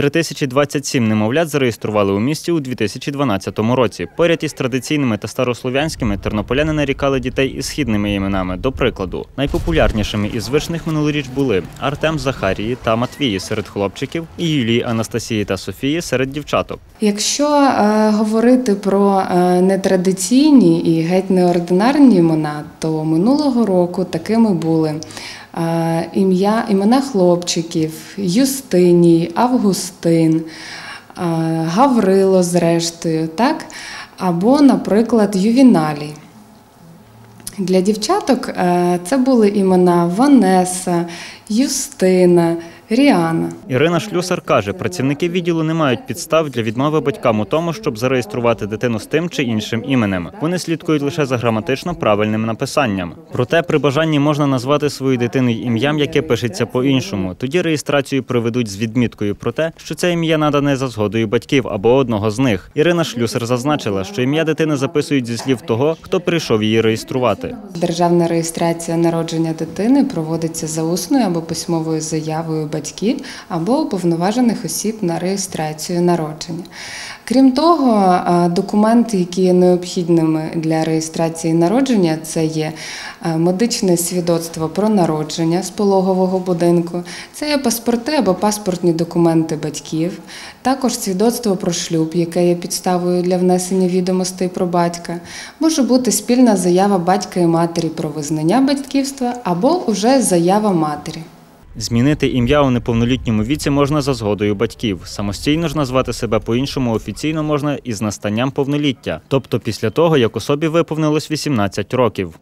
3027 немовлят зареєстрували у місті у 2012 році. Поряд із традиційними та старослов'янськими тернополяни нарікали дітей із східними іменами. До прикладу, найпопулярнішими із звичних минулоріч були Артем Захарії та Матвії серед хлопчиків і Юлії Анастасії та Софії серед дівчаток. Якщо е, говорити про е, нетрадиційні і геть неординарні імена, то минулого року такими були ім'я, імена хлопчиків Юстиній, Августин, е, Гаврило, зрештою, так? або, наприклад, Ювіналій. Для дівчаток е, це були імена Ванеса, Юстина, Ріана. Ірина Шлюсар каже, працівники відділу не мають підстав для відмови батькам у тому, щоб зареєструвати дитину з тим чи іншим іменем. Вони слідкують лише за граматично правильним написанням. Проте при бажанні можна назвати свою дитину ім'ям, яке пишеться по-іншому. Тоді реєстрацію проведуть з відміткою про те, що це ім'я надане за згодою батьків або одного з них. Ірина Шлюсар зазначила, що ім'я дитини записують зі слів того, хто прийшов її реєструвати. Державна реєстрація народження дитини проводиться за усною або письмовою заявою батьків або уповноважених осіб на реєстрацію народження. Крім того, документи, які є необхідними для реєстрації народження, це є медичне свідоцтво про народження з пологового будинку, це є паспорти або паспортні документи батьків, також свідоцтво про шлюб, яке є підставою для внесення відомостей про батька, може бути спільна заява батька і матері про визнання батьківства або уже заява матері. Змінити ім'я у неповнолітньому віці можна за згодою батьків. Самостійно ж назвати себе по-іншому офіційно можна із настанням повноліття, тобто після того, як особі виповнилось 18 років.